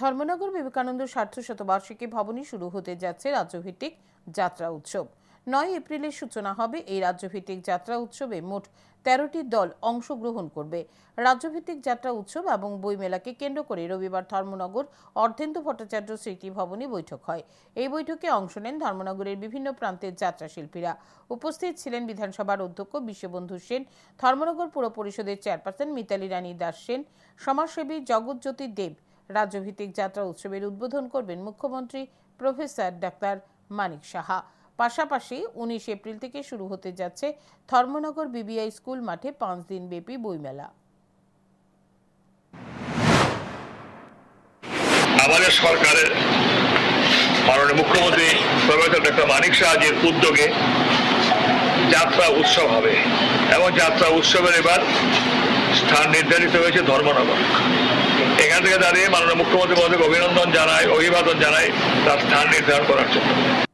ধর্মনগর বিবেকানন্দ সার্থ শতবার্ষিকী ভবনে শুরু হতে যাচ্ছে রাজ্যভিত্তিক যাত্রা উৎসব। নয় এপ্রিলের সূচনা হবে এই রাজ্যভিত্তিক যাত্রা উৎসবে মোট তেরোটি দল অংশগ্রহণ করবে। রাজ্যভিত্তিক যাত্রা উৎসব এবং বইমেলাকে কেন্দ্র করে রবিবার ধর্মনগর অর্ধেন্দু ভট্টাচার্য স্মৃতি ভবনে বৈঠক হয়। এই বৈঠকে অংশ নেন ধর্মনগরের বিভিন্ন প্রান্তের যাত্রা শিল্পীরা। উপস্থিত ছিলেন বিধানসভার অধ্যক্ষ বিশ্ববন্ধু সেন, ধর্মনগর পুর পরিষদের চেয়ারপারসন মিতালি রানী দাস সেন, সমাজসেবী জগৎজ্যোতি দেব রাজ্যভিত্তিক যাত্রা উৎসবের উদ্বোধন করবেন মুখ্যমন্ত্রী প্রফেসর ডাক্তার মানিক সাহা। পাশাপাশি উনিশ এপ্রিল থেকে শুরু হতে যাচ্ছে ধর্মনগর বিবিআই স্কুল মাঠে পাঁচ দিন ব্যাপী বইমেলা। আমাদের সরকারের মাননীয় মুখ্যমন্ত্রী প্রফেসর ডক্টর মানিক সাহাজের উদ্যোগে যাত্রা উৎসব হবে। এবং যাত্রা উৎসবের এবার স্থান নির্ধারিত হয়েছে ধর্মনগর। এখান থেকে দাঁড়িয়ে মাননীয় মুখ্যমন্ত্রী মহোদয়কে অভিনন্দন জানায় অভিবাদন জানায় তার স্থান নির্ধারণ করার জন্য।